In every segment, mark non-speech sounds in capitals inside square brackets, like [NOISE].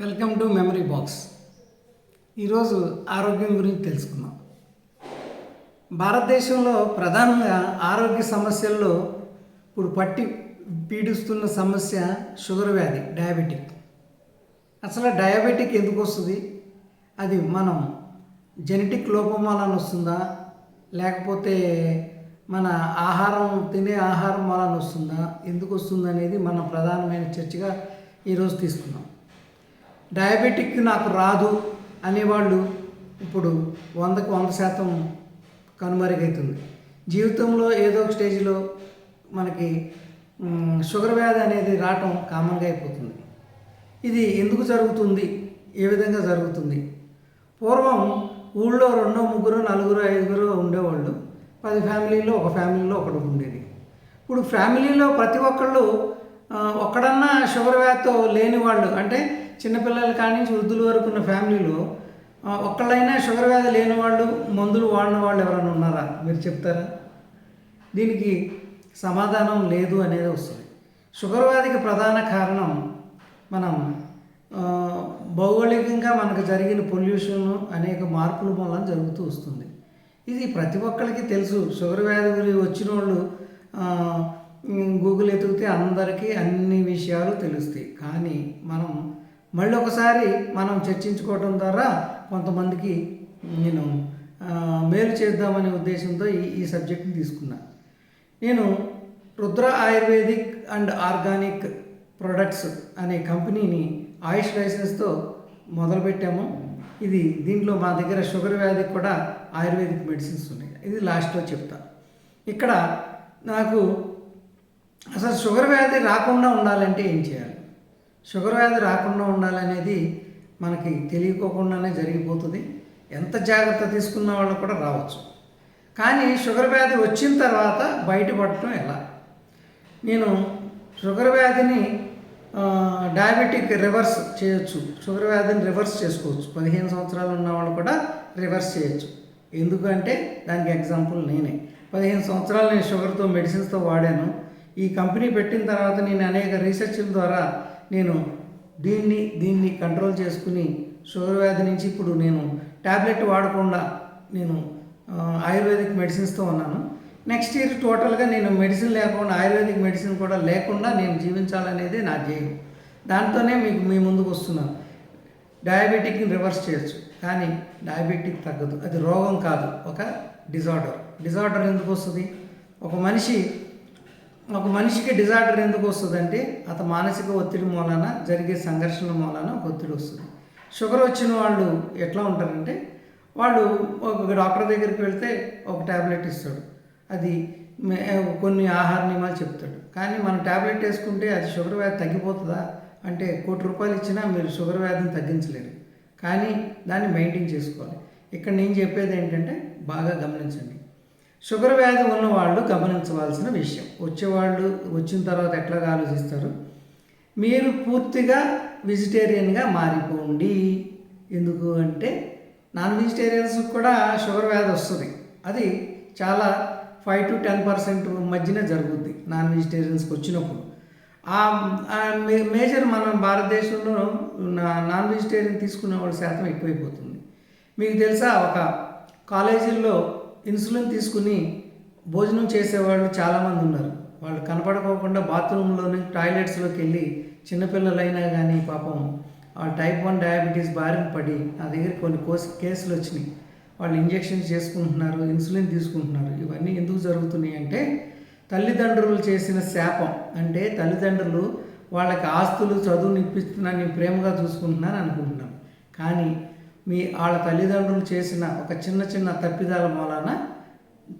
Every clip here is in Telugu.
Welcome to memory box. ఈరోజు ఆరోగ్యం గురించి తెలుసుకుందాం. భారతదేశంలో ప్రధానంగా ఆరోగ్య సమస్యల్లో ఇప్పుడు పట్టి పీడిస్తున్న సమస్య షుగర్ వ్యాధి డయాబెటిక్. అసలు డయాబెటిక్ ఎందుకు వస్తుంది? అది మనం జెనెటిక్ లోపం వలన వస్తుందా? లేకపోతే మన ఆహారం తినే ఆహారం వలన వస్తుందా? ఎందుకు వస్తుంది అనేది మన ప్రధానమైన చర్చగా ఈరోజు తీసుకున్నాం డయాబెటిక్ నాకు రాదు అనేవాళ్ళు ఇప్పుడు వందకు వంద శాతం కనుమరుగవుతుంది జీవితంలో ఏదో ఒక స్టేజ్లో మనకి షుగర్ వ్యాధి అనేది రావటం కామన్గా అయిపోతుంది. ఇది ఎందుకు జరుగుతుంది? ఏ విధంగా జరుగుతుంది? పూర్వం ఊళ్ళో రెండో ముగ్గురు నలుగురు ఐదుగురు ఉండేవాళ్ళు. పది ఫ్యామిలీలో ఒక ఫ్యామిలీలో ఒకడు ఉండేది. ఇప్పుడు ఫ్యామిలీలో ప్రతి ఒక్కళ్ళు ఒక్కడన్నా షుగర్ వ్యాధితో లేని వాళ్ళు అంటే చిన్నపిల్లల కానీ నుంచి వృద్ధుల వరకు ఉన్న ఫ్యామిలీలో ఒక్కళ్ళైనా షుగర్ వ్యాధి లేని వాళ్ళు మందులు వాడిన వాళ్ళు ఎవరైనా ఉన్నారా? మీరు చెప్తారా? దీనికి సమాధానం లేదు అనేది వస్తుంది. షుగర్ వ్యాధికి ప్రధాన కారణం మనం భౌగోళికంగా మనకు జరిగిన పొల్యూషన్ అనేక మార్పుల వలన జరుగుతూ వస్తుంది. ఇది ప్రతి ఒక్కరికి తెలుసు. షుగర్ వ్యాధి గురించి వచ్చిన వాళ్ళు గూగుల్ ఎతికితే అందరికీ అన్ని విషయాలు తెలుస్తాయి. కానీ మనం మళ్ళీ ఒకసారి మనం చర్చించుకోవడం ద్వారా కొంతమందికి నేను మేలు చేద్దామనే ఉద్దేశంతో ఈ ఈ సబ్జెక్ట్ని తీసుకున్నా. నేను Rudra Ayurvedic and organic products అనే కంపెనీని ఆయుష్ లైసెన్స్తో మొదలుపెట్టాము. ఇది దీంట్లో మా దగ్గర షుగర్ వ్యాధికి కూడా ఆయుర్వేదిక్ మెడిసిన్స్ ఉన్నాయి. ఇది లాస్ట్లో చెప్తా. ఇక్కడ నాకు అసలు షుగర్ వ్యాధి రాకుండా ఉండాలంటే ఏం చేయాలి? షుగర్ వ్యాధి రాకుండా ఉండాలనేది మనకి తెలియకోకుండానే జరిగిపోతుంది. ఎంత జాగ్రత్త తీసుకున్న వాళ్ళు కూడా రావచ్చు. కానీ షుగర్ వ్యాధి వచ్చిన తర్వాత బయటపడటం ఎలా? నేను షుగర్ వ్యాధిని డయాబెటిక్ రివర్స్ చేయొచ్చు. షుగర్ వ్యాధిని రివర్స్ చేసుకోవచ్చు. పదిహేను సంవత్సరాలు ఉన్న వాళ్ళు కూడా రివర్స్ చేయొచ్చు. ఎందుకంటే దానికి ఎగ్జాంపుల్ నేనే. పదిహేను సంవత్సరాలు నేను షుగర్తో మెడిసిన్స్తో వాడాను. ఈ కంపెనీ పెట్టిన తర్వాత నేను అనేక రీసెర్చ్ల ద్వారా నేను దీన్ని దీన్ని కంట్రోల్ చేసుకుని షుగర్ వ్యాధి నుంచి ఇప్పుడు నేను ట్యాబ్లెట్ వాడకుండా నేను ఆయుర్వేదిక్ మెడిసిన్స్తో ఉన్నాను. నెక్స్ట్ ఇయర్ టోటల్గా నేను మెడిసిన్ లేకుండా ఆయుర్వేదిక్ మెడిసిన్ కూడా లేకుండా నేను జీవించాలనేది నా ధ్యేయం. దాంతోనే మీకు మీ ముందుకు వస్తున్నాను. డయాబెటిక్ని రివర్స్ చేయొచ్చు కానీ డయాబెటిక్ తగ్గదు. అది రోగం కాదు ఒక డిజార్డర్ డిజార్డర్ ఎందుకు వస్తుంది? ఒక మనిషి ఒక మనిషికి డిజార్డర్ ఎందుకు వస్తుందంటే అత అతను మానసిక ఒత్తిడి మూలాన జరిగే సంఘర్షణ మూలాన ఒక ఒత్తిడి వస్తుంది. షుగర్ వచ్చిన వాళ్ళు ఎట్లా ఉంటారంటే వాళ్ళు ఒక డాక్టర్ దగ్గరికి వెళ్తే ఒక ట్యాబ్లెట్ ఇస్తాడు. అది కొన్ని ఆహార నియమాలు చెప్తాడు. కానీ మనం ట్యాబ్లెట్ వేసుకుంటే అది షుగర్ వ్యాధి తగ్గిపోతుందా? అంటే కోటి రూపాయలు ఇచ్చినా మీరు షుగర్ వ్యాధిని తగ్గించలేరు. కానీ దాన్ని మెయింటైన్ చేసుకోవాలి. ఇక్కడ నేను చెప్పేది ఏంటంటే బాగా గమనించండి. షుగర్ వ్యాధి ఉన్న వాళ్ళు గమనించవలసిన విషయం. వచ్చేవాళ్ళు వచ్చిన తర్వాత ఎట్లాగా ఆలోచిస్తారు? మీరు పూర్తిగా వెజిటేరియన్గా మారిపోండి. ఎందుకు అంటే నాన్ వెజిటేరియన్స్ కూడా షుగర్ వ్యాధి వస్తుంది. అది చాలా ఫైవ్ టు టెన్ పర్సెంట్ మధ్యనే జరుగుద్ది నాన్ వెజిటేరియన్స్కి వచ్చినప్పుడు. ఆ మేజర్ మన భారతదేశంలో నాన్ వెజిటేరియన్ తీసుకునే వాళ్ళ శాతం ఎక్కువైపోతుంది. మీకు తెలుసా ఒక కాలేజీల్లో ఇన్సులిన్ తీసుకుని భోజనం చేసేవాళ్ళు చాలామంది ఉన్నారు. వాళ్ళు కనపడకోకుండా బాత్రూంలోని టాయిలెట్స్లోకి వెళ్ళి చిన్నపిల్లలైనా కానీ పాపం వాళ్ళు టైప్ వన్ డయాబెటీస్ బారిన పడి నా దగ్గర కొన్ని కోస్ కేసులు వచ్చినాయి. వాళ్ళు ఇంజెక్షన్స్ చేసుకుంటున్నారు ఇన్సులిన్ తీసుకుంటున్నారు. ఇవన్నీ ఎందుకు జరుగుతున్నాయి అంటే తల్లిదండ్రులు చేసిన శాపం. అంటే తల్లిదండ్రులు వాళ్ళకి ఆస్తులు చదువుని ఇప్పిస్తున్నాను నేను ప్రేమగా చూసుకుంటున్నాను అనుకుంటున్నాను కానీ మీ వాళ్ళ తల్లిదండ్రులు చేసిన ఒక చిన్న చిన్న తప్పిదాల మూలాన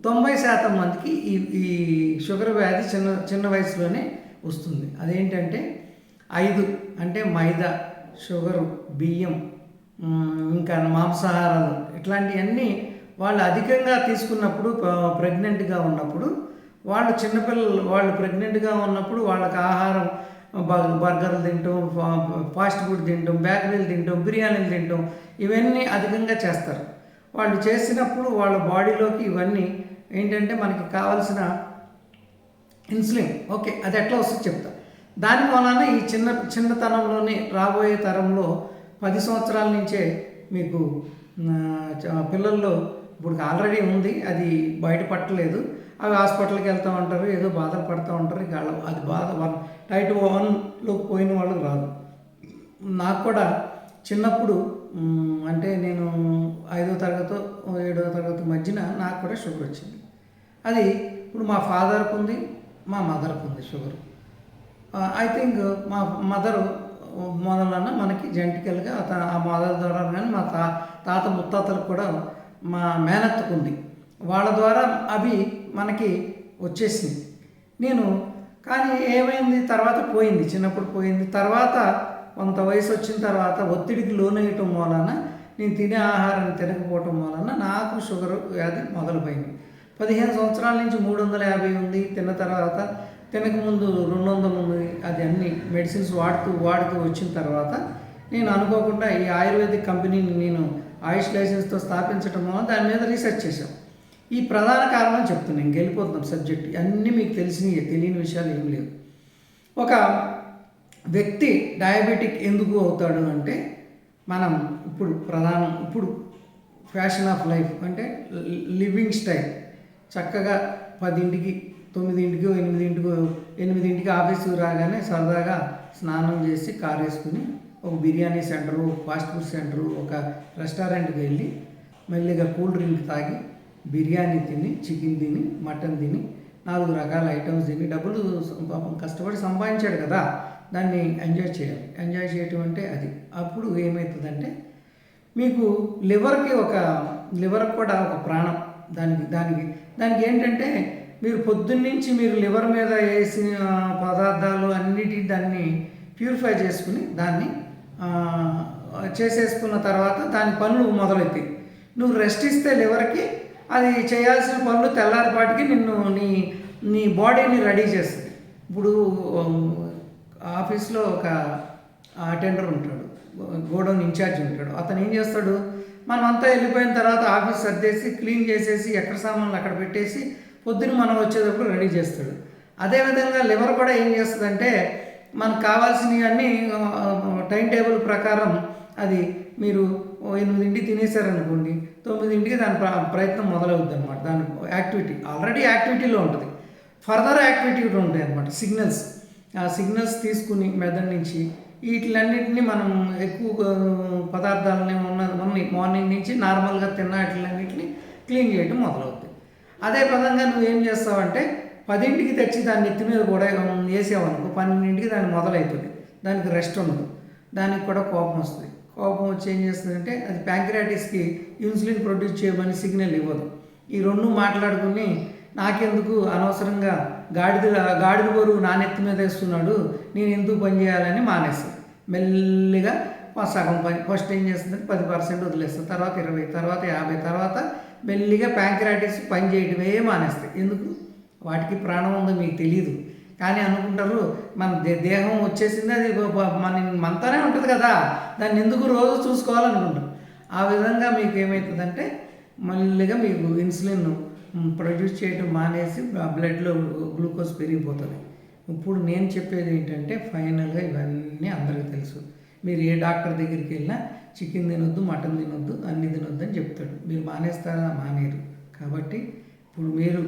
తొంభై శాతం మందికి ఈ ఈ షుగర్ వ్యాధి చిన్న చిన్న వయసులోనే వస్తుంది. అదేంటంటే ఐదు అంటే మైదా షుగరు బియ్యం ఇంకా మాంసాహారాలు ఇట్లాంటివన్నీ వాళ్ళు అధికంగా తీసుకున్నప్పుడు ప్రెగ్నెంట్గా ఉన్నప్పుడు వాళ్ళు చిన్నపిల్లలు వాళ్ళు ప్రెగ్నెంట్గా ఉన్నప్పుడు వాళ్ళకి ఆహారం బర్గర్లు తింటాం ఫా- ఫాస్ట్ ఫుడ్ తింటాం బేకరీలు తింటాం బిర్యానీలు తింటాం ఇవన్నీ అధికంగా చేస్తారు. వాళ్ళు చేసినప్పుడు వాళ్ళ బాడీలోకి ఇవన్నీ ఏంటంటే మనకి కావాల్సిన ఇన్సులిన్. ఓకే అది ఎట్లా వస్తుంది చెప్తా. దాని వలన ఈ చిన్న చిన్నతనంలోనే రాబోయే తరంలో పది సంవత్సరాల నుంచే మీకు పిల్లల్లో ఇప్పుడు ఆల్రెడీ ఉంది అది బయటపట్టలేదు అవి హాస్పిటల్కి వెళ్తూ ఉంటారు ఏదో బాధలు పడుతూ ఉంటారు ఇక అది బాధ టైట్ వన్లోకి పోయిన వాళ్ళకి రాదు నాకు కూడా చిన్నప్పుడు అంటే నేను ఐదో తరగతి ఏడో తరగతి మధ్యన నాకు కూడా షుగర్ వచ్చింది. అది ఇప్పుడు మా ఫాదర్కు ఉంది మా మదర్కు ఉంది షుగర్. ఐ థింక్ మా మదర్ మొదలన్న మనకి జెంటికల్గా ఆ మదర్ ద్వారా కానీ మా తా తాత ముత్తాతలకు కూడా మా మేనత్తుకుంది వాళ్ళ ద్వారా అవి మనకి వచ్చేసింది. నేను కానీ ఏమైంది? తర్వాత పోయింది. చిన్నప్పుడు పోయింది. తర్వాత కొంత వయసు వచ్చిన తర్వాత ఒత్తిడికి లోనయ్యటం మూలాన నేను తినే ఆహారాన్ని తినకపోవటం మూలాన నాకు షుగర్ వ్యాధి మొదలుపోయింది. పదిహేను సంవత్సరాల నుంచి మూడు వందల యాభై ఉంది. తిన్న తర్వాత తినకముందు రెండు వందలు ఉంది. అది అన్ని మెడిసిన్స్ వాడుతూ వాడుతూ వచ్చిన తర్వాత నేను అనుకోకుండా ఈ ఆయుర్వేదిక్ కంపెనీని నేను ఆయుష్ లైసెన్స్తో స్థాపించడం వల్ల దాని మీద రీసెర్చ్ చేశాం. ఈ ప్రధాన కారణం చెప్తున్నాను ఇంక వెళ్ళిపోతున్నాం సబ్జెక్ట్. అన్నీ మీకు తెలిసినవి తెలియని విషయాలు ఏం లేవు. ఒక వ్యక్తి డయాబెటిక్ ఎందుకు అవుతాడు అంటే మనం ఇప్పుడు ప్రధానం ఇప్పుడు ఫ్యాషన్ ఆఫ్ లైఫ్ అంటే లివింగ్ స్టైల్. చక్కగా పదింటికి తొమ్మిదింటికి ఎనిమిదింటికి ఎనిమిదింటికి ఆఫీసుకు రాగానే సరదాగా స్నానం చేసి కారు వేసుకుని ఒక biryani centre fast food centre ఒక రెస్టారెంట్కి వెళ్ళి మెల్లిగా కూల్ డ్రింక్ తాగి బిర్యానీ తిని చికెన్ తిని మటన్ తిని నాలుగు రకాల ఐటమ్స్ తిని డబ్బులు పాపం కష్టపడి సంపాదించాడు కదా దాన్ని ఎంజాయ్ చేయాలి. ఎంజాయ్ చేయటం అంటే అది. అప్పుడు ఏమవుతుందంటే మీకు లివర్కి ఒక లివర్ కూడా ఒక ప్రాణం. దానికి దానికి దానికి ఏంటంటే మీరు పొద్దున్నుంచి మీరు లివర్ మీద వేసిన పదార్థాలు అన్నిటి దాన్ని ప్యూరిఫై చేసుకుని దాన్ని చేసేసుకున్న తర్వాత దాని పనులు మొదలవుతాయి నువ్వు రెస్ట్ ఇస్తే లివర్కి అది చేయాల్సిన పనులు తెల్లారిపాటికి నిన్ను నీ నీ బాడీని రెడీ చేస్తుంది. ఇప్పుడు ఆఫీస్లో ఒక అటెండర్ ఉంటాడు గోడౌన్ ఇన్ఛార్జ్ ఉంటాడు. అతను ఏం చేస్తాడు? మనం అంతా వెళ్ళిపోయిన తర్వాత ఆఫీస్ సర్దేసి క్లీన్ చేసేసి ఎక్కడ సామాన్లు అక్కడ పెట్టేసి పొద్దున మనం వచ్చేటప్పుడు రెడీ చేస్తాడు. అదేవిధంగా లివర్ కూడా ఏం చేస్తుందంటే మనకు కావాల్సినవన్నీ టైం టేబుల్ ప్రకారం అది మీరు ఎనిమిదింటికి తినేశారనుకోండి తొమ్మిదింటికి దాని ప్ర- ప్రయత్నం మొదలవుద్ది అనమాట దాని యాక్టివిటీ ఆల్రెడీ యాక్టివిటీలో ఉంటుంది. ఫర్దర్ యాక్టివిటీ కూడా ఉంటాయి అనమాట సిగ్నల్స్ ఆ సిగ్నల్స్ తీసుకుని మెదడు నుంచి వీటిలన్నింటినీ మనం ఎక్కువ పదార్థాలని ఉన్న ఉన్నాయి. మార్నింగ్ నుంచి నార్మల్గా తిన్న వాటిలన్నింటినీ క్లీన్ చేయడం మొదలవుతుంది అదే పదంగా నువ్వు ఏం చేస్తావంటే పదింటికి తెచ్చి దాన్ని ఎత్తి మీద కూడా వేసావనుకో పన్నెండింటికి దాన్ని మొదలవుతుంది దానికి రెస్ట్ ఉండదు. దానికి కూడా కోపం వస్తుంది. కోపం వచ్చి ఏం చేస్తుందంటే అది ప్యాంక్రాటిస్కి ఇన్సులిన్ ప్రొడ్యూస్ చేయమని సిగ్నల్ ఇవ్వదు. ఈ రెండు మాట్లాడుకుని నాకెందుకు అనవసరంగా గాడిద గాడిద బరువు నా నెత్తి మీద వేస్తున్నాడు నేను ఎందుకు పని చేయాలని మానేస్తాను మెల్లిగా సగం పని ఫస్ట్ ఏం చేస్తుందంటే పది పర్సెంట్ వదిలేస్తుంది తర్వాత ఇరవై తర్వాత యాభై తర్వాత మెల్లిగా ప్యాంక్రాటిస్ పని చేయడమే మానేస్తాయి. ఎందుకు? వాటికి ప్రాణం ఉందో మీకు తెలియదు కానీ అనుకుంటారు మన దే- దేహం వచ్చేసింది అది మన మనతోనే ఉంటుంది కదా. దాన్ని ఎందుకు రోజు చూసుకోవాలనుకుంటారు? ఆ విధంగా మీకు ఏమవుతుందంటే మళ్ళీగా మీకు ఇన్సులిన్ ప్రొడ్యూస్ చేయడం మానేసి ఆ బ్లడ్లో గ్లూకోజ్ పెరిగిపోతుంది. ఇప్పుడు నేను చెప్పేది ఏంటంటే ఫైనల్గా ఇవన్నీ అందరికీ తెలుసు. మీరు ఏ డాక్టర్ దగ్గరికి వెళ్ళినా చికెన్ తినొద్దు మటన్ తినొద్దు అన్ని తినొద్దు అని చెప్తాడు. మీరు మానేస్తారా? మానేరు కాబట్టి ఇప్పుడు మీరు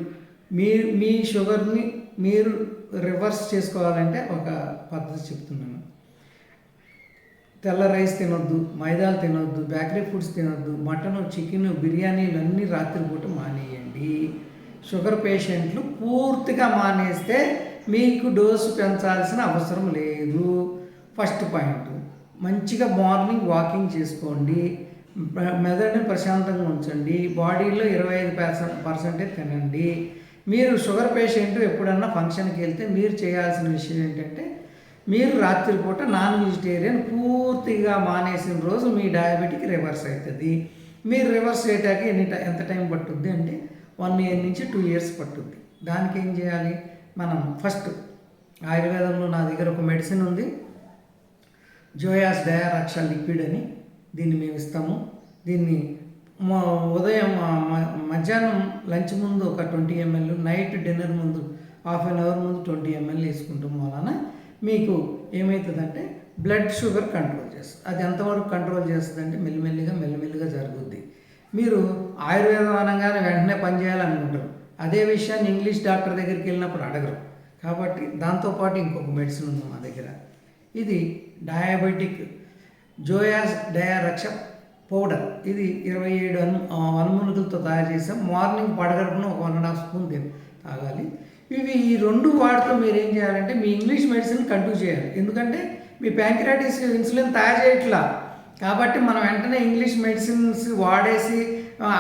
మీ మీ షుగర్ని మీరు రివర్స్ చేసుకోవాలంటే ఒక పద్ధతి చెప్తున్నాను. తెల్ల రైస్ తినొద్దు మైదాలు తినొద్దు బేకరీ ఫుడ్స్ తినొద్దు మటను చికెన్ బిర్యానీలు అన్నీ రాత్రిపూట మానేయండి. షుగర్ పేషెంట్లు పూర్తిగా మానేస్తే మీకు డోసు పెంచాల్సిన అవసరం లేదు. ఫస్ట్ పాయింట్ మంచిగా మార్నింగ్ వాకింగ్ చేసుకోండి. మెదడుని ప్రశాంతంగా ఉంచండి. బాడీలో ఇరవై ఐదు పర్సెంట్ పర్సెంటే తినండి. మీరు షుగర్ పేషెంట్ ఎప్పుడన్నా ఫంక్షన్కి వెళ్తే మీరు చేయాల్సిన విషయం ఏంటంటే మీరు రాత్రిపూట నాన్ వెజిటేరియన్ పూర్తిగా మానేసిన రోజు మీ డయాబెటిక్ రివర్స్ అవుతుంది మీరు రివర్స్ చేయటానికి ఎన్ని ఎంత టైం పట్టుద్ది అంటే వన్ ఇయర్ నుంచి టూ ఇయర్స్ పట్టుద్ది. దానికి ఏం చేయాలి? మనం ఫస్ట్ ఆయుర్వేదంలో నా దగ్గర ఒక మెడిసిన్ ఉంది. జోయాస్ డయారాక్ష లిక్విడ్ అని. దీన్ని మేము ఇస్తాము. దీన్ని మా ఉదయం మ- మధ్యాహ్నం లంచ్ ముందు ఒక ట్వంటీ ఎంఎల్ నైట్ డిన్నర్ ముందు హాఫ్ అన్ అవర్ ముందు ట్వంటీ ఎంఎల్ వేసుకుంటాం వలన మీకు ఏమవుతుందంటే బ్లడ్ షుగర్ కంట్రోల్ చేస్తుంది. అది ఎంతవరకు కంట్రోల్ చేస్తుందంటే మెల్లిమెల్లిగా మెల్లిమెల్లిగా జరుగుద్ది. మీరు ఆయుర్వేదం అనగానే వెంటనే పనిచేయాలనుకుంటారు అదే విషయాన్ని ఇంగ్లీష్ డాక్టర్ దగ్గరికి వెళ్ళినప్పుడు అడగరు. కాబట్టి దాంతోపాటు ఇంకొక మెడిసిన్ ఉంది మా దగ్గర. ఇది డయాబెటిక్ జోయాస్ డయారక్ష పౌడర్. ఇది ఇరవై ఏడు అను అనుమునుగులతో తయారు చేసాం మార్నింగ్ పడగడుపున ఒక వన్ అండ్ హాఫ్ స్పూన్ తిని తాగాలి. ఇవి ఈ రెండు వాటితో మీరు ఏం చేయాలంటే మీ ఇంగ్లీష్ మెడిసిన్ కంటిన్యూ చేయాలి. ఎందుకంటే మీ ప్యాంక్రాటిస్ ఇన్సులిన్ తయారు చేయట్లా. కాబట్టి మనం వెంటనే ఇంగ్లీష్ మెడిసిన్స్ వాడేసి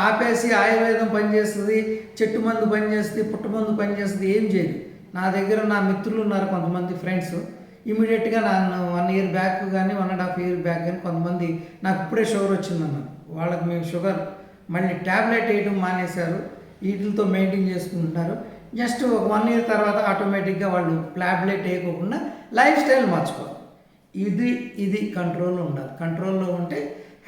ఆపేసి ఆయుర్వేదం పనిచేస్తుంది చెట్టు మందు పనిచేస్తుంది పుట్టు మందు పనిచేస్తుంది ఏం చేయదు. నా దగ్గర నా మిత్రులు ఉన్నారు కొంతమంది ఫ్రెండ్స్. ఇమీడియట్గా నన్ను వన్ ఇయర్ బ్యాక్ కానీ one and half year back కానీ కొంతమంది నాకు ఇప్పుడే షుగర్ వచ్చిందన్నారు వాళ్ళకి మేము షుగర్ మళ్ళీ ట్యాబ్లెట్ వేయడం మానేశారు. వీటితో మెయింటైన్ చేసుకుంటున్నారు. జస్ట్ ఒక వన్ ఇయర్ తర్వాత ఆటోమేటిక్గా వాళ్ళు ట్యాబ్లెట్ వేయకోకుండా లైఫ్ స్టైల్ మార్చుకోవాలి. ఇది ఇది కంట్రోల్లో ఉండాలి. కంట్రోల్లో ఉంటే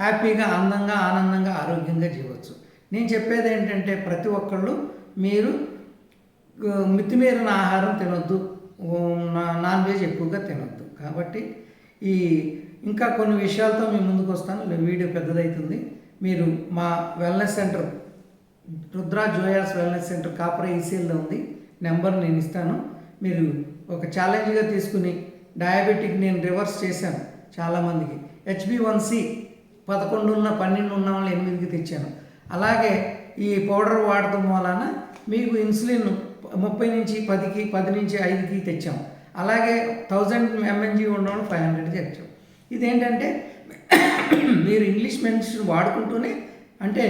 హ్యాపీగా అందంగా ఆనందంగా ఆరోగ్యంగా జీవచ్చు. నేను చెప్పేది ఏంటంటే ప్రతి ఒక్కళ్ళు మీరు మితిమీరిన ఆహారం తినొద్దు. నాన్ వెజ్ ఎక్కువగా తినొద్దు. కాబట్టి ఈ ఇంకా కొన్ని విషయాలతో మీ ముందుకు వస్తాను. వీడియో పెద్దదవుతుంది మీరు మా wellness centre Rudra జోయాస్ wellness centre కాపర ఈసీఎల్లో ఉంది. నెంబర్ నేను ఇస్తాను. మీరు ఒక ఛాలెంజ్గా తీసుకుని డయాబెటిక్ నేను రివర్స్ చేశాను చాలామందికి. హెచ్బి వన్ సి పదకొండు ఉన్న పన్నెండు ఉన్న వాళ్ళు ఎనిమిదికి తెచ్చాను. అలాగే ఈ పౌడర్ వాడటం వలన మీకు ఇన్సులిన్ ముప్పై నుంచి పదికి పది నుంచి ఐదుకి తెచ్చాం అలాగే థౌజండ్ ఎంఎన్జీ ఉండడం ఫైవ్ హండ్రెడ్ తెచ్చాం. ఇదేంటంటే [COUGHS] మీరు ఇంగ్లీష్ మెడిసిన్ వాడుకుంటూనే అంటే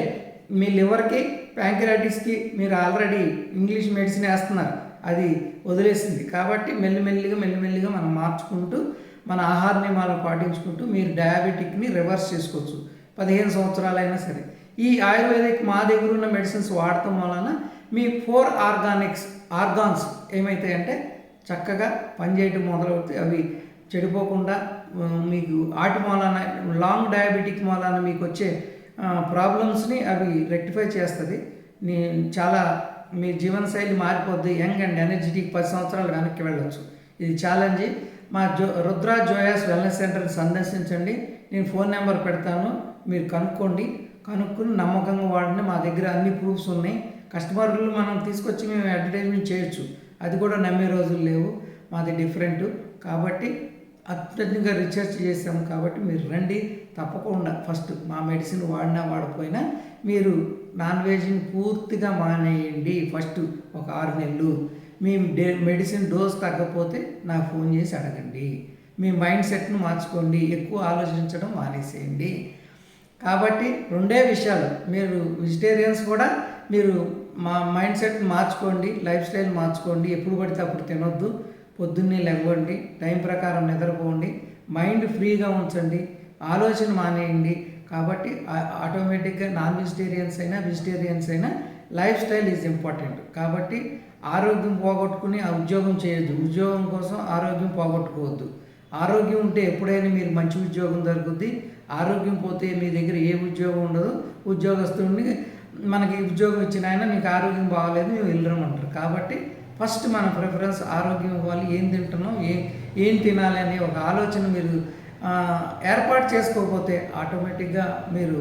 మీ లివర్కి ప్యాంక్రాటిస్కి మీరు ఆల్రెడీ ఇంగ్లీష్ మెడిసిన్ వేస్తున్నారు. అది వదిలేసింది. కాబట్టి మెల్లిమెల్లిగా మెల్లిమెల్లిగా మనం మార్చుకుంటూ మన ఆహార నియమాలను పాటించుకుంటూ మీరు డయాబెటిక్ని రివర్స్ చేసుకోవచ్చు. పదిహేను సంవత్సరాలైనా సరే. ఈ ఆయుర్వేదిక్ మా దగ్గర ఉన్న మెడిసిన్స్ వాడటం వలన మీ ఫోర్ ఆర్గానిక్స్ ఆర్గాన్స్ ఏమవుతాయంటే చక్కగా పనిచేయటం మొదలవుతాయి. అవి చెడిపోకుండా మీకు ఆటి మూలాన లాంగ్ డయాబెటిక్ మూలాన మీకు వచ్చే ప్రాబ్లమ్స్ని అవి రెక్టిఫై చేస్తుంది. నీ చాలా మీ జీవనశైలి మారిపోద్ది. యంగ్ అండ్ ఎనర్జెటిక్ పది సంవత్సరాలు వెనక్కి వెళ్ళొచ్చు. ఇది ఛాలెంజ్. మా జో రుద్రా జోయాస్ వెల్నెస్ సెంటర్ని సందర్శించండి. నేను ఫోన్ నెంబర్ పెడతాను. మీరు కనుక్కోండి. కనుక్కుని నమ్మకంగా వాడిని మా దగ్గర అన్ని ప్రూఫ్స్ ఉన్నాయి. కస్టమర్లు మనం తీసుకొచ్చి మేము అడ్వర్టైజ్మెంట్ చేయొచ్చు. అది కూడా నమ్మే రోజులు లేవు. మాది డిఫరెంట్ కాబట్టి అత్యధికంగా రీసెర్చ్ చేసాము కాబట్టి మీరు రండి. తప్పకుండా ఫస్ట్ మా మెడిసిన్ వాడినా వాడపోయినా మీరు నాన్ వెజ్ని పూర్తిగా మానేయండి. ఫస్ట్ ఒక ఆరు నెలలు. మీ డే మెడిసిన్ డోస్ తగ్గపోతే నాకు ఫోన్ చేసి అడగండి. మీ మైండ్ సెట్ను మార్చుకోండి. ఎక్కువ ఆలోచించడం మానేసేయండి. కాబట్టి రెండే విషయాలు. మీరు వెజిటేరియన్స్ కూడా మీరు మా మైండ్ సెట్ మార్చుకోండి లైఫ్ స్టైల్ మార్చుకోండి. ఎప్పుడు పడితే అప్పుడు తినొద్దు. పొద్దున్నే లేవండి. టైం ప్రకారం నిద్రపోండి. మైండ్ ఫ్రీగా ఉంచండి. ఆలోచన మానేయండి. కాబట్టి ఆటోమేటిక్గా నాన్ వెజిటేరియన్స్ అయినా వెజిటేరియన్స్ అయినా లైఫ్ స్టైల్ ఈజ్ ఇంపార్టెంట్. కాబట్టి ఆరోగ్యం పోగొట్టుకుని ఆ ఉద్యోగం చేయొద్దు. ఉద్యోగం కోసం ఆరోగ్యం పోగొట్టుకోవద్దు. ఆరోగ్యం ఉంటే ఎప్పుడైనా మీరు మంచి ఉద్యోగం దొరుకుద్ది ఆరోగ్యం పోతే మీ దగ్గర ఏ ఉద్యోగం ఉండదు. ఉద్యోగస్తుడిని మనకి ఉద్యోగం ఇచ్చిన ఆయన మీకు ఆరోగ్యం బాగాలేదు మేము వెళ్ళడం అంటారు. కాబట్టి ఫస్ట్ మన ప్రిఫరెన్స్ ఆరోగ్యం ఇవ్వాలి ఏం తింటున్నాం ఏ ఏం తినాలి అనే ఒక ఆలోచన మీరు ఏర్పాటు చేసుకోకపోతే ఆటోమేటిక్గా మీరు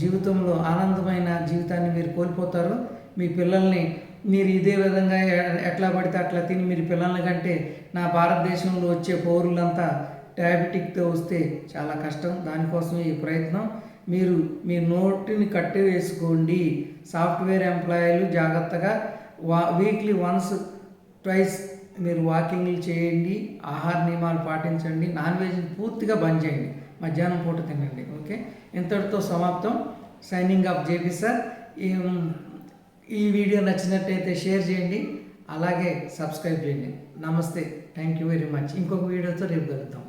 జీవితంలో ఆనందమైన జీవితాన్ని మీరు కోల్పోతారు. మీ పిల్లల్ని మీరు ఇదే విధంగా ఎట్లా పడితే అట్లా తిని మీరు పిల్లల్ని కంటే నా భారతదేశంలో వచ్చే పౌరులంతా డయాబెటిక్తో వస్తే చాలా కష్టం. దానికోసం ఈ ప్రయత్నం. మీరు మీ నోటిని కట్టి వేసుకోండి. సాఫ్ట్వేర్ ఎంప్లాయీలు జాగ్రత్తగా వా వీక్లీ వన్స్ ట్వైస్ మీరు వాకింగ్లు చేయండి. ఆహార నియమాలు పాటించండి. నాన్ వెజ్ని పూర్తిగా బంద్ చేయండి. మధ్యాహ్నం పూట తినండి. ఓకే? ఇంతటితో సమాప్తం. Signing off JP sir. ఈ ఈ వీడియో నచ్చినట్టయితే షేర్ చేయండి. అలాగే సబ్స్క్రైబ్ చేయండి. నమస్తే. Thank you very much. ఇంకొక వీడియోతో రేపు కలుద్దాం.